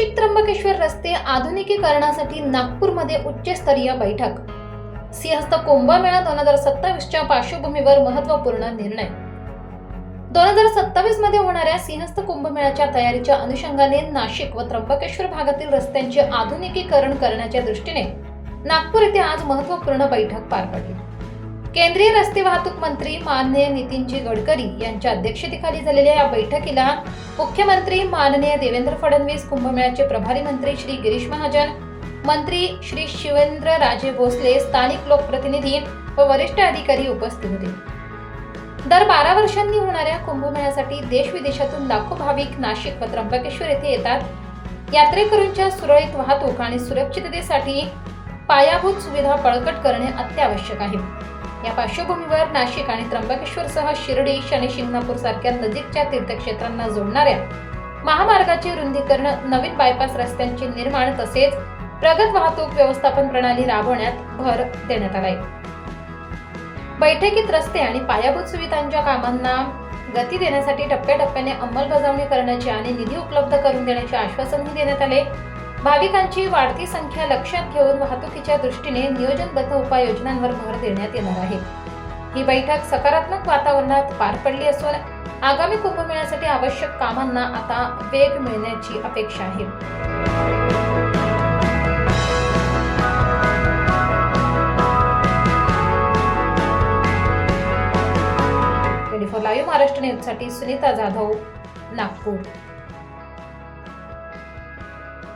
नाशिक त्र्यंबकेश्वर रस्ते आधुनिकीकरणासाठी नागपूरमध्ये उच्चस्तरीय बैठक. सिंहस्थ कुंभमेळा दोन हजार सत्तावीसच्या पार्श्वभूमीवर महत्त्वपूर्ण निर्णय. दोन हजार सत्तावीसमध्ये होणाऱ्या सिंहस्थ कुंभमेळ्याच्या तयारीच्या अनुषंगाने नाशिक व त्र्यंबकेश्वर भागातील रस्त्यांचे आधुनिकीकरण करण्याच्या दृष्टीने नागपूर येथे आज महत्त्वपूर्ण बैठक पार पडली. केंद्रीय रस्ते वाहतूक मंत्री माननीय नितीनजी गडकरी यांच्या अध्यक्षतेखाली झालेल्या या बैठकीला मुख्यमंत्री माननीय देवेंद्र फडणवीस कुंभमेळ्याचे प्रभारी मंत्री श्री गिरीश महाजन मंत्री श्री शिवेंद्र राजे भोसले स्थानिक लोकप्रतिनिधी व वरिष्ठ अधिकारी उपस्थित होते. दर बारा वर्षांनी होणाऱ्या कुंभमेळ्यासाठी देश विदेशातून लाखो भाविक नाशिक व त्र्यंबकेश्वर येथे येतात. यात्रेकरूंच्या सुरळीत वाहतूक आणि सुरक्षिततेसाठी पायाभूत सुविधा बळकट करणे अत्यावश्यक आहे. या पार्श्वभूमीवर नाशिक आणि त्र्यंबकेश्वरसह शिर्डी शनी शिंगणापूर सारख्या नजीकच्या तीर्थक्षेत्रांना जोडणाऱ्या महामार्गाचे रुंदीकरण नवीन बायपास रस्त्यांचे निर्माण तसेच प्रगत वाहतूक व्यवस्थापन प्रणाली राबवण्यात भर देण्यात आलाय. बैठकीत रस्ते आणि पायाभूत सुविधांच्या कामांना गती देण्यासाठी टप्प्याटप्प्याने अंमलबजावणी करण्याचे आणि निधी उपलब्ध करून देण्याचे आश्वासनही देण्यात आले. भाविकांची वाढती संख्या लक्षात घेऊन वाहतुकीच्या दृष्टीने नियोजनबद्ध उपाययोजनांवर भर देण्यात येणार आहे. ही बैठक सकारात्मक वातावरणात पार पडली असून आगामी कुंभमेळ्यासाठी आवश्यक कामांना आता वेग मिळण्याची अपेक्षा आहे. ट्वेंटी फोर लाईव्ह महाराष्ट्र न्यूजसाठी सुनीता जाधव नागपूर.